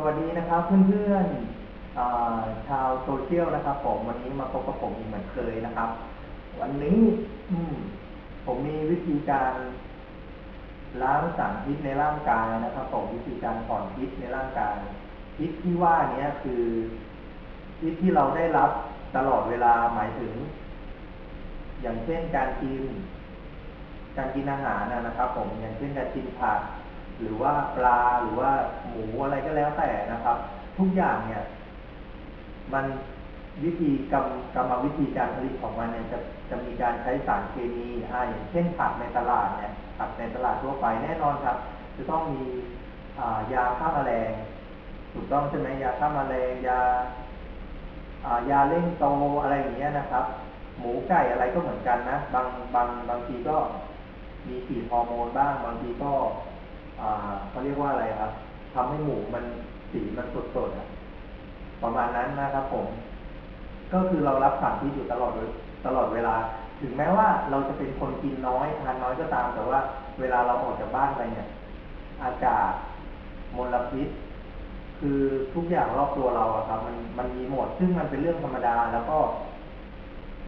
สวัสดีนะครับเพื่อนๆชาวโซเชียลนะครับ ผมวันนี้มาพบกับผมอีกเหมือนเคยนะครับ วันนี้อืมผมมีวิธีการล้างสารพิษในร่างกายนะครับผมวิธีการถอนพิษในร่างกาย พิษที่ว่านี้คือพิษที่เราได้รับตลอดเวลาหมายถึง อย่างเช่นการกิน การกินอาหารนะครับ ผมอย่างเช่นการกินผัก หรือว่าปลาหรือว่าหมูอะไรก็แล้วแต่นะครับ ทุกอย่างเนี่ย มันวิธีกรรมกรรมวิธีการผลิตของมันเนี่ยจะจะมีการใช้สารเคมีอ่าอย่างเช่นผักในตลาดเนี่ยผักในตลาดทั่วไปแน่นอนครับ จะต้องมีายาฆ่าแมลงถูกต้องใช่ไหมยาฆ่าแมลงยาายาเร่งโตอะไรอย่างเงี้ยนะครับ หมูไก่อะไรก็เหมือนกันนะ บางบางบางทีก็มีฉีดฮอร์โมนบ้าง บางทีก็ เขาเรียกว่าอะไรครับทำให้หมูมันสีมันสดๆอะประมาณนั้นนะครับผม ก็คือเรารับสารพิษอยู่ตลอดตลอดเวลา ถึงแม้ว่าเราจะเป็นคนกินน้อยทานน้อยก็ตาม แต่ว่าเวลาเราออกจากบ้านไปเนี่ย อากาศมลพิษ คือทุกอย่างรอบตัวเราอะครับ มันมันมีหมด ซึ่งมันเป็นเรื่องธรรมดาแล้วก็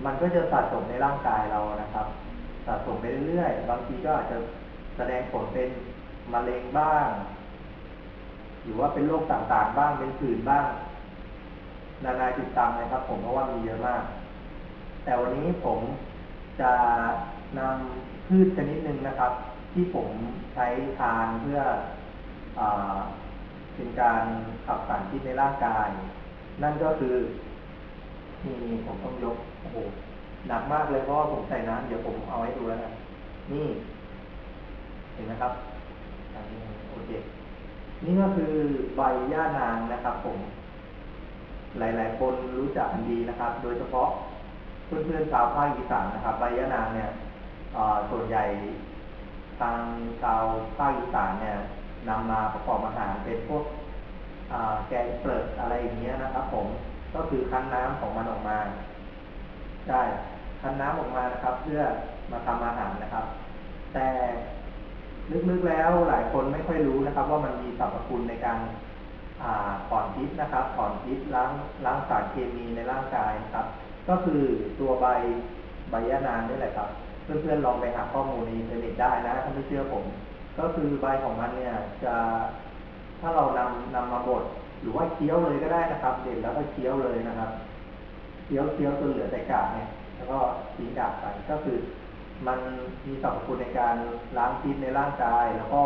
มันก็จะสะสมในร่างกายเรานะครับ สะสมไปเรื่อยๆบางทีก็อาจจะแสดงผลเป็น มะเร็งบ้าง หรือว่าเป็นโรคต่างๆบ้างเป็นผื่นบ้าง นานาจิตตังนะครับ ผมเพราะว่ามีเยอะมาก แต่วันนี้ผมจะนำพืชชนิดหนึ่งนะครับ ที่ผมใช้ทานเพื่ออเป็นการขับสารพิษในร่างกาย นั่นก็คือนี่ผมต้องยกโอ้โหหนักมากเลยเพราะว่าผมใส่น้ำเดี๋ยวผมเอาให้ดูแล้วนะนี่ เห็นไหมครับ โอเค นี่ก็คือใบย่านางนะครับ ผม หลาย ๆ คนรู้จักกันดีนะครับ โดยเฉพาะเพื่อนๆชาวภาคอีสานนะครับ ใบย่านางเนี่ยส่วนใหญ่ทางชาวภาคอีสานเนี่ยนำมาประกอบอาหารเป็นพวกแกงเปลือกอะไรอย่างเงี้ยนะครับ ผมก็คือคั้นน้ำของมันออกมาได้คั้นน้ำออกมานะครับ เพื่อมาทำอาหารนะครับ แต่ ลึกๆแล้วหลายคนไม่ค่อยรู้นะครับ ว่ามันมีสรรพคุณในการถอนพิษนะครับถอนพิษล้างล้างสารเคมีในร่างกายครับ ก็คือตัวใบใบยะนางนี่แหละครับ เพื่อนๆลองไปหาข้อมูลในอินเทอร์เน็ตได้นะถ้าไม่เชื่อผม ก็คือใบของมันเนี่ยจะถ้าเรานำนำมาบดหรือว่าเคี้ยวเลยก็ได้นะครับ เด็ดแล้วก็เคี้ยวเลยนะครับเคี้ยวเคี้ยวจนเหลือแต่กากเนี่ยแล้วก็ทิ้งกากไปก็คือ มันมีสรรพคุณในการล้างพิษในร่างกาย แล้วก็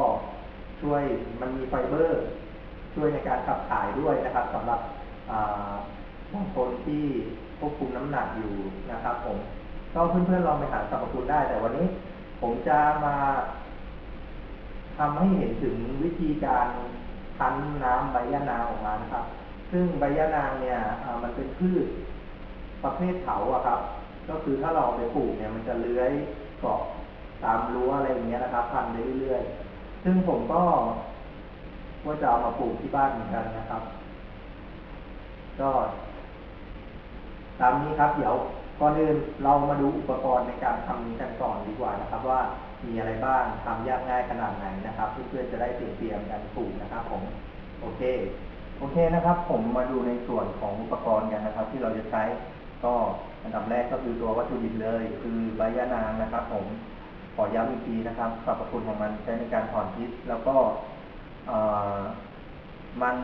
ช่วยมันมีไฟเบอร์ ช่วยในการขับถ่ายด้วยนะครับสำหรับบางคนที่ควบคุมน้ำหนักอยู่นะครับผมก็เพื่อนๆลองไปหาสรรพคุณได้ แต่วันนี้ผมจะมาทำให้เห็นถึงวิธีการคั้นน้ำใบยะนางออกมานะครับ ซึ่งใบยะนางเนี่ยมันเป็นพืชประเภทเถาอะครับ ก็คือถ้าเราไปปลูกเนี่ยมันจะเลื้อย เกาะตามรั้วอะไรอย่างเงี้ยนะครับพันเรื่อยๆ ซึ่งผมก็ว่าจะเอามาปลูกที่บ้านเหมือนกันนะครับ ก็ ตามนี้ครับ เดี๋ยวก่อนอื่นเรามาดูอุปกรณ์ในการทำกันก่อนดีกว่านะครับ ว่ามีอะไรบ้างทำยากง่ายขนาดไหนนะครับ เพื่อนๆจะได้เตรียมกันปลูกนะครับ ผม โอเค โอเคนะครับ ผมมาดูในส่วนของอุปกรณ์กันนะครับ ที่เราจะใช้ ก็อันดับแรกก็คือตัววัตถุดิบเลย คือใบยะนางนะครับผมขอย้ำอีกทีนะครับสรรพคุณของมันใช้ในการถอนพิษแล้วก็มัน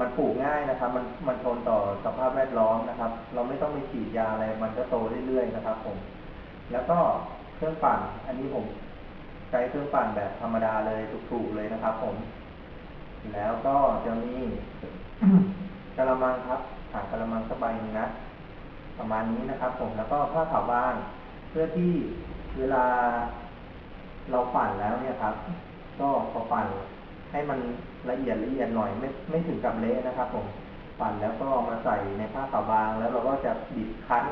มันปลูกง่ายนะครับ มันมันทนต่อสภาพแวดล้อมนะครับ เราไม่ต้องไปฉีดยาอะไร มันก็โตเรื่อยๆนะครับ ผม แล้วก็เครื่องปั่น อันนี้ผมใช้เครื่องปั่นแบบธรรมดาเลยถูกๆเลยนะครับ ผม แล้วก็จะมีกระมังครับถังกระมังสบายนึงนะ ประมาณนี้นะครับ ผมแล้วก็ผ้าขาวบาง เพื่อที่เวลาเราปั่นแล้วเนี่ยครับ ก็พอปั่นให้มันละเอียดละเอียดหน่อยไม่ไม่ถึงกับเละนะครับ ผมปั่นแล้วก็มาใส่ในผ้าขาวบาง แล้วเราก็จะบีบคั้น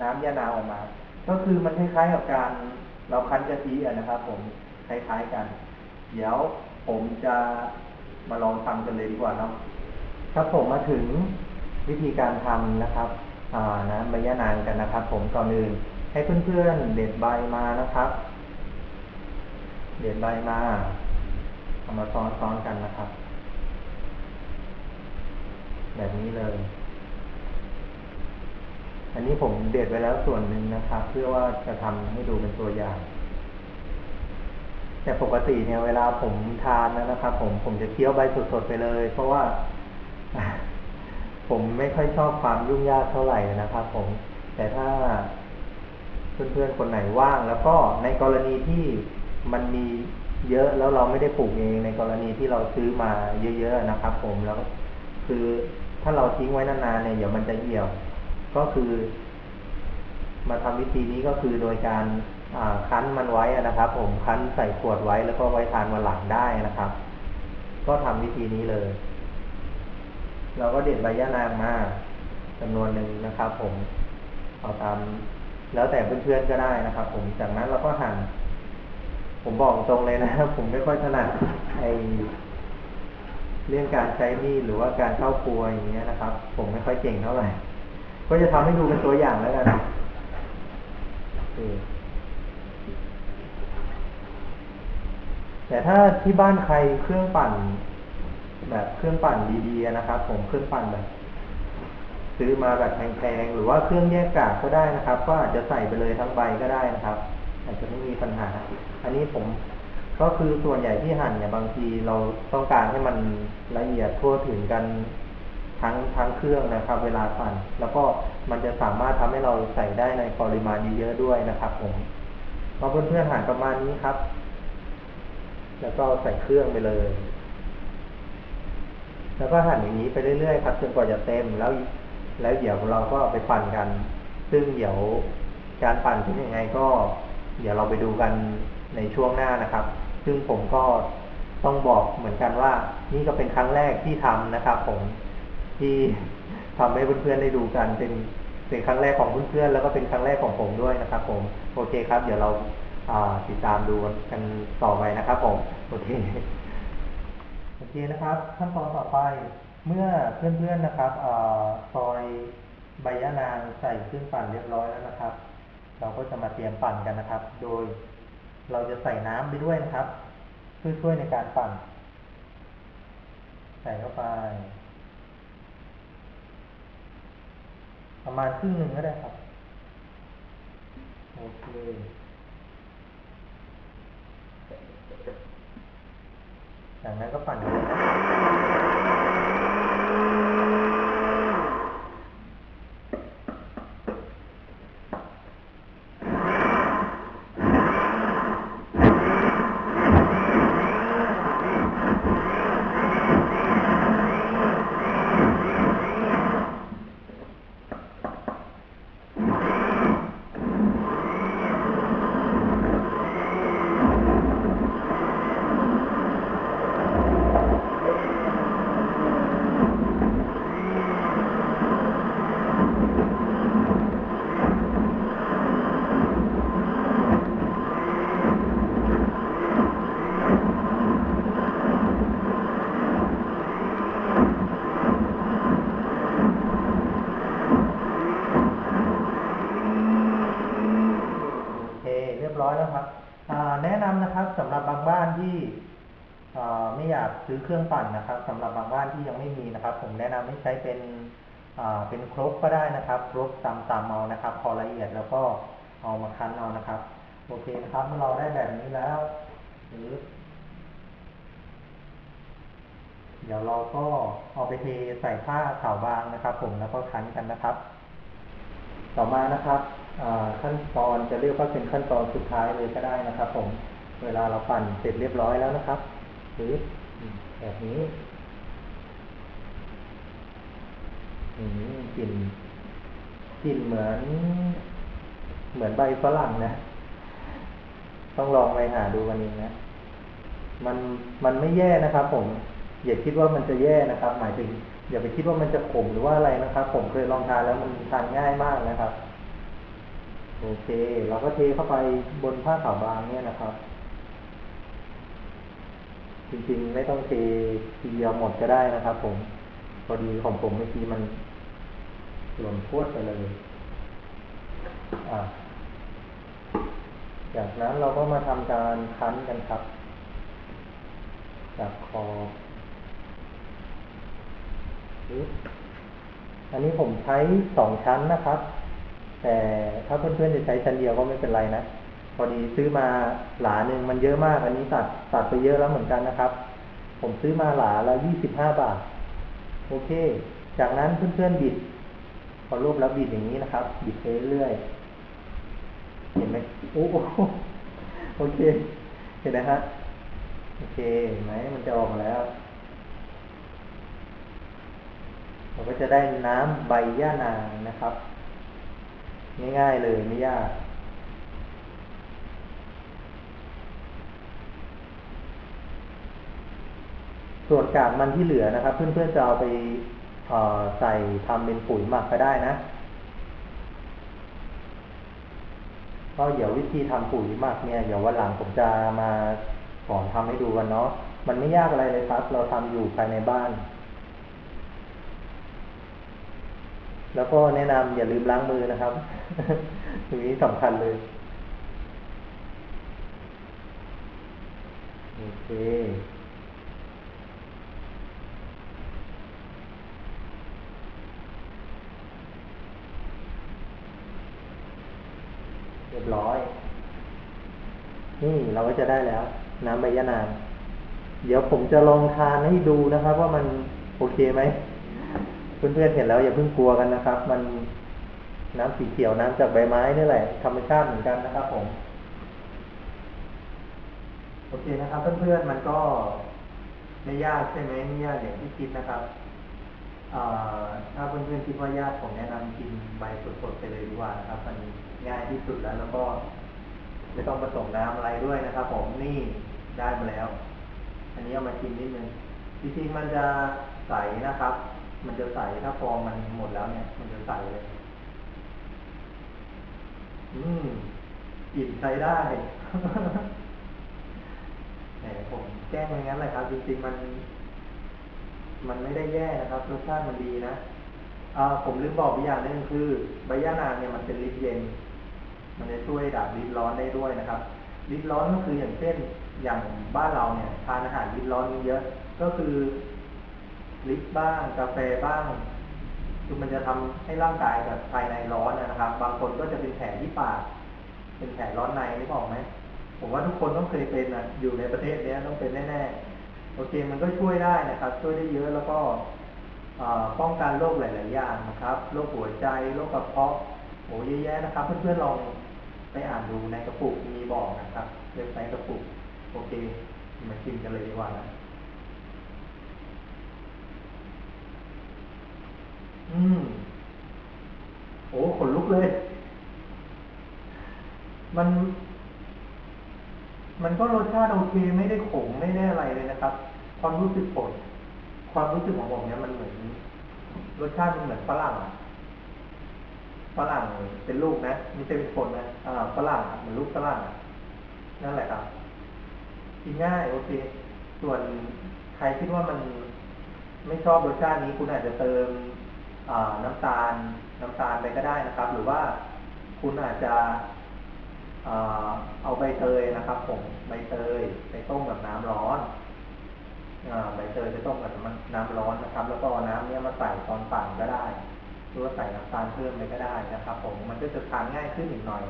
น้ำยานาออกมา ก็คือมันคล้ายๆกับการเราคั้นกะทินะครับ ผมคล้ายๆกัน เดี๋ยวผมจะมาลองทำกันเลยดีกว่าเนาะครับผมมาถึงวิธีการทำนะครับ นะใบยะนางกันนะครับ ผมก่อนอื่นให้เพื่อนๆเด็ดใบมานะครับ เด็ดใบมาเอามาซ้อนๆกันนะครับ แบบนี้เลย อันนี้ผมเด็ดไว้แล้วส่วนหนึ่งนะครับ เพื่อว่าจะทำให้ดูเป็นตัวอย่างแต่ปกติเนี่ยเวลาผมทานนะครับ ผมผมจะเคี้ยวใบสดๆไปเลย เพราะว่า ผมไม่ค่อยชอบความยุ่งยากเท่าไหร่นะครับผม แต่ถ้าเพื่อนๆคนไหนว่าง แล้วก็ในกรณีที่มันมีเยอะแล้วเราไม่ได้ปลูกเองในกรณีที่เราซื้อมาเยอะๆนะครับ ผมแล้ว คือถ้าเราทิ้งไว้นานๆเนี่ยเดี๋ยวมันจะเหี่ยว ก็คือ มาทำวิธีนี้ก็คือโดยการคั้นมันไว้นะครับ ผมคั้นใส่ขวดไว้แล้วก็ไว้ทานวันหลังได้นะครับ ก็ทำวิธีนี้เลย เราก็เด็ดใบยะนางมาจำนวนหนึ่งนะครับ ผมเอาตามแล้วแต่เพื่อนๆก็ได้นะครับ ผมจากนั้นเราก็หั่นผมบอกตรงเลยนะครับผมไม่ค่อยถนัดไอเรื่องการใช้มีดหรือว่าการเข้าครัวอย่างเงี้ยนะครับ ผมไม่ค่อยเก่งเท่าไหร่ก็จะทำให้ดูเป็นตัวอย่างแล้วกันแต่ถ้าที่บ้านใครเครื่องปั่น แบบเครื่องปั่นดีๆนะครับ ผมเครื่องปั่นแบบซื้อมาแบบแพงๆหรือว่าเครื่องแยกกากก็ได้นะครับ ก็อาจจะใส่ไปเลยทั้งใบก็ได้นะครับ อาจจะไม่มีปัญหา อันนี้ผมก็คือส่วนใหญ่ที่หั่นเนี่ยบางทีเราต้องการให้มันละเอียดทั่วถึงกันทั้งทั้งเครื่องนะครับ เวลาปั่น แล้วก็มันจะสามารถทำให้เราใส่ได้ในปริมาณเยอะๆด้วยนะครับ ผมพอเพื่อนๆหั่นประมาณนี้ครับ แล้วก็ใส่เครื่องไปเลย แล้วก็หั่นอย่างนี้ไปเรื่อยๆครับจนกว่าจะเต็มแล้วแล้วเดี๋ยวเราก็ไปปั่นกัน ซึ่งเดี๋ยวการปั่นเป็นยังไงก็ เดี๋ยวเราไปดูกันในช่วงหน้านะครับ ซึ่งผมก็ต้องบอกเหมือนกันว่า นี่ก็เป็นครั้งแรกที่ทำนะครับ ผมที่ทำให้เพื่อนๆได้ดูกันเป็นเป็นครั้งแรกของเพื่อนๆแล้วก็เป็นครั้งแรกของผมด้วยนะครับ ผมโอเคครับ เดี๋ยวเราติดตามดูกันต่อไปนะครับ ผมโอเค อเคนะครับ ขั้นตอนต่อไปเมื่อเพื่อนๆนะครับอซอยใบยะนางใส่เครื่องปั่นเรียบร้อยแล้วนะครับ เราก็จะมาเตรียมปั่นกันนะครับ โดยเราจะใส่น้ำไปด้วยนะครับ เพื่อช่วยในการปั่น ใส่เข้าไป ประมาณครึ่งหนึ่งก็ได้ครับโอเค จากนั้นก็ปั่นเลยร้อยแล้วครับแนะนำนะครับสำหรับบางบ้านที่ไม่อยาก ซื้อเครื่องปั่นนะครับสำหรับบางบ้านที่ยังไม่มีนะครับ ผมแนะนำให้ใช้เป็นเป็นครกก็ได้นะครับ ครกตำตำเอานะครับ พอละเอียดแล้วก็เอามาคั้นเอานะครับโอเคนะครับเมื่อเราได้แบบนี้แล้วหรือเดี๋ยวเราก็เอาไปเทใส่ผ้าขาวบางนะครับ ผมแล้วก็คั้นกันนะครับ ต่อมานะครับขั้นตอนจะเรียกว่าเป็นขั้นตอนสุดท้ายเลยก็ได้นะครับ ผมเวลาเราปั่นเสร็จเรียบร้อยแล้วนะครับ หรือ แบบนี้กลิ่นกลิ่นเหมือน เหมือนใบฝรั่งนะ ต้องลองไปหาดูกันเองนะ มันมันไม่แย่นะครับผม อย่าคิดว่ามันจะแย่นะครับ หมายถึง อย่าไปคิดว่ามันจะขมหรือว่าอะไรนะครับ ผมเคยลองทานแล้วมันทานง่ายมากนะครับ โอเค เราก็เทเข้าไปบนผ้าขาวบางเนี่ยนะครับ จริงๆ ไม่ต้องเททีเดียวหมดก็ได้นะครับผมพอดีของผมเมื่อกี้มันหล่นพวดไปเลยอ่าจากนั้นเราก็มาทำการคั้นกันครับ จากคออันนี้ผมใช้สองชั้นนะครับ แต่ถ้าเพื่อนๆจะใช้ชั้นเดียวก็ไม่เป็นไรนะ พอดีซื้อมาหลาหนึ่งมันเยอะมาก อันนี้ตัดตัดไปเยอะแล้วเหมือนกันนะครับ ผมซื้อมาหลาละยี่สิบห้าบาท โอเค จากนั้นเพื่อนๆบิด พอรูปแล้วบิดอย่างนี้นะครับ บิดไปเรื่อยเห็นไหมโอ้โหโอเค เห็นไหมฮะโอเคเห็นไหมมันจะออกมาแล้วเราก็จะได้น้ำใบย่านางนะครับ ง่ายๆเลยไม่ยาก ส่วนกากมันที่เหลือนะครับ เพื่อนๆจะเอาไปใส่ทำเป็นปุ๋ยหมักก็ได้นะก็เดี๋ยววิธีทำปุ๋ยหมักเนี่ยเดี๋ยววันหลังผมจะมาสอนทำให้ดูกันเนาะมันไม่ยากอะไรเลยครับ เราทำอยู่ภายในบ้าน แล้วก็แนะนำอย่าลืมล้างมือนะครับตรงนี้สำคัญเลยโอเค รียบร้อย นี่เราก็จะได้แล้ว น้ำใบยะนาง เดี๋ยวผมจะลองทานให้ดูนะครับ ว่ามันโอเคไหมเพื่อนๆเห็นแล้วอย่าเพิ่งกลัวกันนะครับ มันน้ำสีเขียวน้ำจากใบไม้นี่แหละธรรมชาติเหมือนกันนะครับผมโอเคนะครับเพื่อนๆมันก็ไม่ยากใช่ไหมไม่ยากอย่างที่คิดนะครับ ถ้าเพื่อนๆคิดว่ายากผมแนะนำกินใบสดๆไปเลยดีกว่านะครับ มันง่ายที่สุดแล้วแล้วก็ไม่ต้องผสมน้ำอะไรด้วยนะครับ ผมนี่ได้มาแล้ว อันนี้เอามาชิมนิดนึงจริงๆมันจะใสนะครับ มันจะใสถ้าฟองมันหมดแล้วเนี่ย มันจะใสเลย อืมกลิ่นใช้ได้แหมผมแจ้งอย่างนั้นเลยครับ จริงๆมัน มันไม่ได้แย่นะครับรสชาติมันดีนะผมลืมบอกอีกอย่างนึงคือใบย่านางเนี่ยมันเป็นลิปเย็น มันจะช่วยดับริดร้อนได้ด้วยนะครับริดร้อนก็คืออย่างเช่นอย่างบ้านเราเนี่ยทานอาหารริดร้อนเยอะ ก็คือลิปบ้างกาแฟบ้างคือมันจะทำให้ร่างกายแบบภายในร้อนนะครับ บางคนก็จะเป็นแผลที่ปากเป็นแผลร้อนในนี่บอกไหมผมว่าทุกคนต้องเคยเป็นอะอยู่ในประเทศนี้ต้องเป็นแน่ๆ โอเคมันก็ช่วยได้นะครับ ช่วยได้เยอะแล้วก็ป้องกันโรคหลาย ๆ อย่างนะครับโรคหัวใจโรคกระเพาะโอ้เยอะแยะนะครับ เพื่อนๆลองไปอ่านดูในกระปุกมีบอกนะครับเว็บไซต์กระปุกโอเคมาชิมกันเลยดีกว่านะอืมโอ้ขนลุกเลย มัน มันก็รสชาติโอเคไม่ได้ขมไม่ได้อะไรเลยนะครับ ความรู้สึกผลความรู้สึกของผมเนี่ยมันเหมือนรสชาติมันเหมือนฝรั่งฝรั่งเป็นลูกนะไม่ใช่เป็นคนนะอ่าฝรั่งเหมือนลูกฝรั่งนั่นแหละครับกินง่ายโอเค ส่วนใครคิดว่ามันไม่ชอบรสชาตินี้คุณอาจจะเติมน้ำตาลน้ำตาลไปก็ได้นะครับ หรือว่าคุณอาจจะ เอาใบเตยนะครับ ผมใบเตยไปต้มกับน้ำร้อนใบเตยไปต้มกับน้ำร้อนนะครับ แล้วก็น้ำเนี้ยมาใส่ตอนปั่นก็ได้หรือว่าใส่น้ำตาลเพิ่มไปก็ได้นะครับ ผมมันก็จะทานง่ายขึ้นอีกหน่อย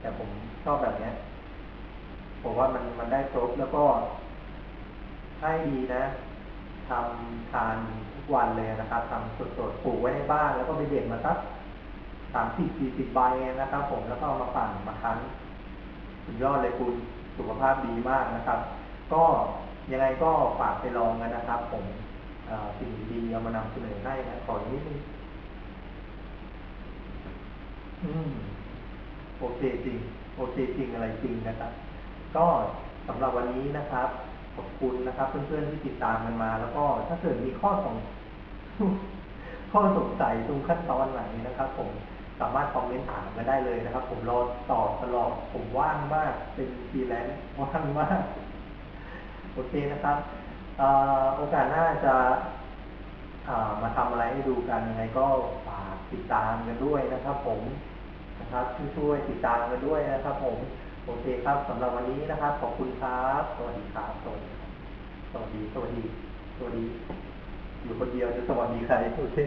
แต่ผมชอบแบบเนี้ยผมว่ามันมันได้ครบแล้วก็ให้ดีนะทำทานทุกวันเลยนะครับทำสดๆปลูกไว้ในบ้าน แล้วก็ไปเด็ดมาสักสามสิบสี่สิบใบนะครับ ผมแล้วก็เอามาปั่นมาคั้น สุดยอดเลยคุณสุขภาพดีมากนะครับ ก็ยังไงก็ฝากไปลองกันนะครับ ผมสิ่งดีเอามานำเสนอให้นะขอนิดนึงอืมโอเคจริง โอเคจริงอะไรจริงนะครับ ก็สำหรับวันนี้นะครับ ขอบคุณนะครับ เพื่อนๆที่ติดตามกันมา แล้วก็ถ้าเกิดมีข้อสงข้อสงสัยตรงขั้นตอนไหนนะครับ ผม สามารถคอมเมนต์ถามกันได้เลยนะครับ ผมรอตอบตลอดผมว่างมากเป็นฟรีแลนซ์ว่างมากโอเคนะครับโอกาสหน้าจะมาทำอะไรให้ดูกันยังไงก็ฝากติดตามกันด้วยนะครับ ผมนะครับช่วยติดตามกันด้วยนะครับ ผมโอเคครับสำหรับวันนี้นะครับ ขอบคุณครับสวัสดีครับสวัสดีสวัสดีสวัสดีสวัสดีอยู่คนเดียวจะสวัสดีใครโอเค